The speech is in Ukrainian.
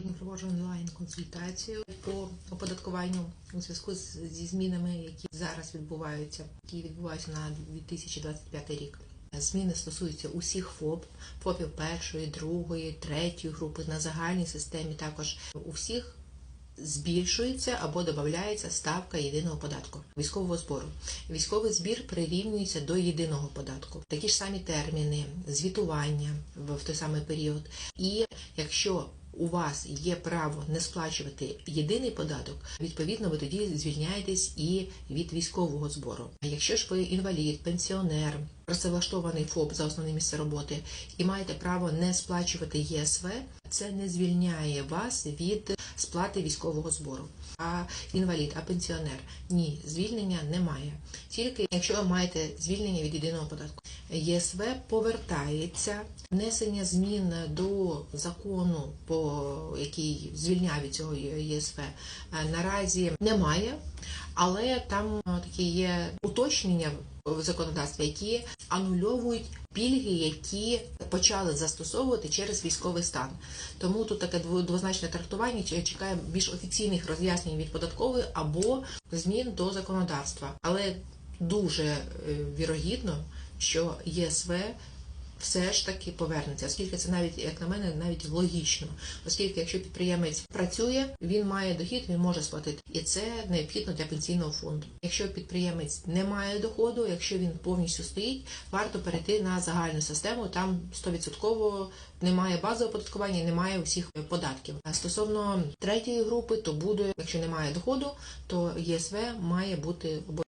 Сьогодні проводжу онлайн-консультацію по оподаткуванню у зв'язку зі змінами, які зараз відбуваються, які відбуваються на 2025 рік. Зміни стосуються усіх ФОП, ФОПів першої, другої, третьої групи на загальній системі. Також у всіх збільшується або додається ставка єдиного податку військового збору. Військовий збір прирівнюється до єдиного податку. Такі ж самі терміни, звітування в той самий період. І якщо у вас є право не сплачувати єдиний податок, відповідно ви тоді звільняєтесь і від військового збору. А якщо ж ви інвалід, пенсіонер, працевлаштований ФОП за основне місце роботи і маєте право не сплачувати ЄСВ, це не звільняє вас від сплати військового збору. А інвалід, а пенсіонер ні, звільнення немає. Тільки якщо ви маєте звільнення від єдиного податку. ЄСВ повертається внесення змін до закону, по який звільняє від цього ЄСВ, е, наразі немає. Але там е, такі є уточнення в законодавстві, які анульовують пільги, які почали застосовувати через військовий стан. Тому тут таке двозначне трактування. Чекає більш офіційних роз'яснень від податкової або змін до законодавства. Але дуже е, вірогідно, що ЄСВ все ж таки повернеться, оскільки це навіть, як на мене, навіть логічно, оскільки якщо підприємець працює, він має дохід, він може сплатити, і це необхідно для пенсійного фонду. Якщо підприємець не має доходу, якщо він повністю стоїть, варто перейти на загальну систему. Там 100% немає базового оподаткування, немає усіх податків. А стосовно третьої групи, то буде, якщо немає доходу, то ЄСВ має бути обов'язково.